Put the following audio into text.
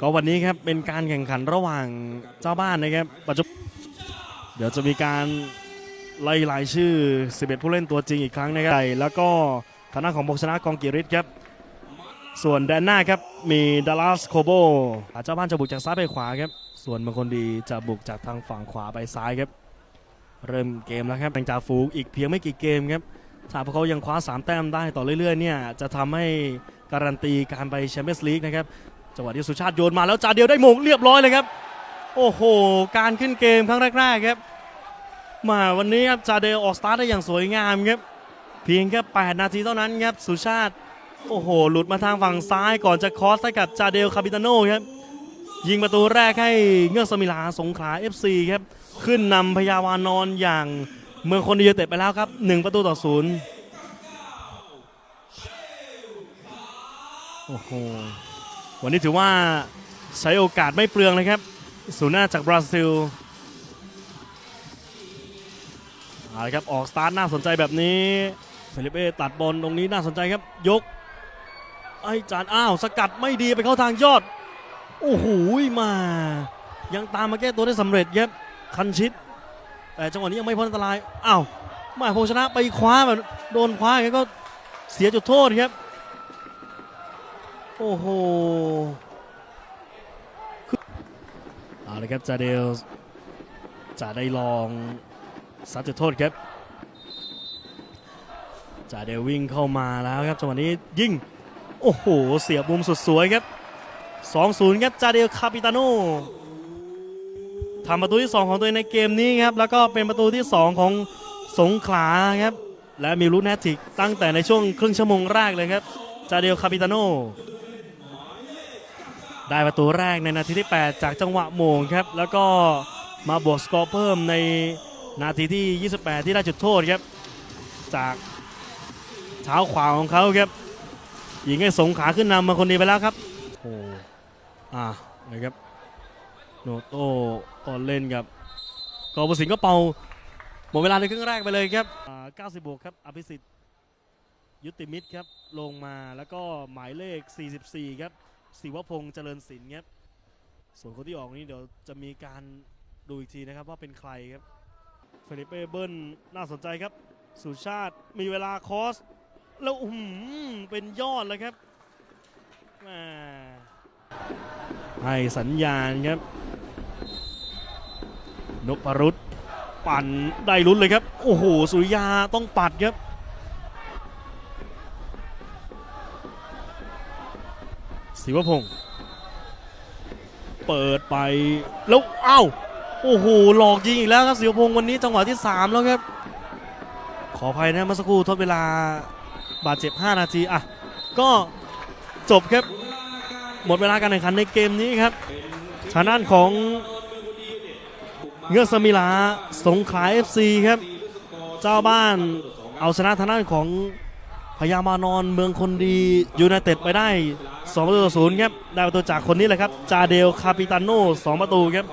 ก็วันนี้ครับเป็นการแข่งขันระหว่างเจ้าบ้านนะครับปัจจุบันเดี๋ยวจะมีการไล่รายชื่อ 11 ผู้เล่นตัวจริงอีกครั้งนะครับแล้วก็ทางด้านของบกชนะกองกิริตครับ ส่วนแดนหน้าครับมีดัลลัสโคโบเจ้าบ้านจะบุกจากซ้ายไปขวาครับ ส่วนบางคนดีจะบุกจากทางฝั่งขวาไปซ้ายครับ เริ่มเกมแล้วครับเป็นจ่าฝูงอีกเพียงไม่กี่เกมครับถ้าพวกเขายังคว้า 3 แต้มได้ต่อเรื่อยๆเนี่ยจะทำให้การันตีการไปแชมเปี้ยนส์ลีกนะครับ จังหวะที่สุชาติโยนมาแล้วจ่าเดียวได้มงเรียบร้อยเลยครับ โอ้โห การขึ้นเกมครั้งแรกๆครับ มาวันนี้ครับจ่าเดลออกสตาร์ทได้อย่างสวยงามครับ เพียงแค่8นาทีเท่านั้นครับสุชาติ โอ้โห หลุดมาทางฝั่งซ้ายก่อนจะคอสให้กับจ่าเดลคาปิตาโน่ครับ ยิงประตูแรกให้เงือกสมิลาสงขลา FC ครับ ขึ้นนำพยาวานอนอย่างเมืองคนดียูไนเต็ดไปแล้วครับ1ประตูต่อศูนย์โอ้โห วันนี้ถือว่าใช้โอกาสไม่เปลืองเลยครับศูนย์หน้าจากบราซิลเอาละครับออกสตาร์ทน่าสนใจแบบนี้เฟลิเป้ตัดบอลตรงนี้น่าสนใจครับยก ไอ้จานอ้าวสกัดไม่ดีไปเข้าทางยอด โอ้โหมา ยังตามมาแก้ตัวได้สำเร็จครับคันชิด แต่จังหวะนี้ยังไม่พ้นอันตรายอ้าวมาโพชนะไปคว้าแบบโดนคว้าอย่างนี้ก็เสียจุดโทษครับ โอ้โหเอาเลยครับจาเดลจะได้ลองซัดจุดโทษครับจาเดลวิ่งเข้ามาแล้วครับจังหวะนี้ยิงโอ้โห เสียบมุมสุดสวยครับ 2-0 ครับจาเดลคาปิตาโนทำประตูที่ 2 ของตัวเองในเกมนี้ครับ แล้วก็เป็นประตูที่ 2 ของสงขลาครับ และมีลุ้นแฮตทริกตั้งแต่ในช่วงครึ่งชั่วโมงแรกเลยครับ จาเดลคาปิตาโน ได้ประตูแรกในนาทีที่ 8 จากจังหวะโมงครับ แล้วก็มาบวกสกอร์เพิ่มในนาทีที่ 28 ที่ได้จุดโทษครับ จากเท้าขวาของเขาครับยิงให้สงขาขึ้นนำมาคนเดียวไปแล้วครับโอ้อ่านะครับโนโต้ก็เล่นกับกอบสิงก็เป่าหมดเวลาในครึ่งแรกไปเลยครับอ่า90 บวกครับ อภิสิทธิ์ ยุติมิตรครับ ลงมาแล้วก็หมายเลข 44 ครับ ศิวพงษ์เจริญศิลป์ครับส่วนคนที่ออกนี้เดี๋ยวจะมีการดูอีกทีนะครับว่าเป็นใครครับเฟลิเป้เบิ้ลน่าสนใจครับ สุชาติมีเวลาคอส แล้วอื้อหือเป็นยอดเลยครับมาให้สัญญาณครับนพรุษปั่นได้ลุ้นเลยครับ โอ้โห สุริยาต้องปัดครับ ศิวพงศ์เปิดไปแล้วเอ้าโอ้โหหลอกยิงอีกแล้วครับศิวพงศ์วันนี้จังหวะที่ 3 แล้วครับ ขออภัยนะเมื่อสักครู่ทดเวลาบาดเจ็บ 5 นาทีอะก็จบครับ หมดเวลาการแข่งขันในเกมนี้ครับทางด้านของเงือกสมิลาสงขลา FC ครับ เจ้าบ้านเอาชนะทางด้านของพยามานอนเมืองคนดียูไนเต็ดไปได้ 2ประตูต่อศูนย์ครับได้ประตูจากคนนี้แหละครับ จาเดลคาปิตาโน่2ประตูครับ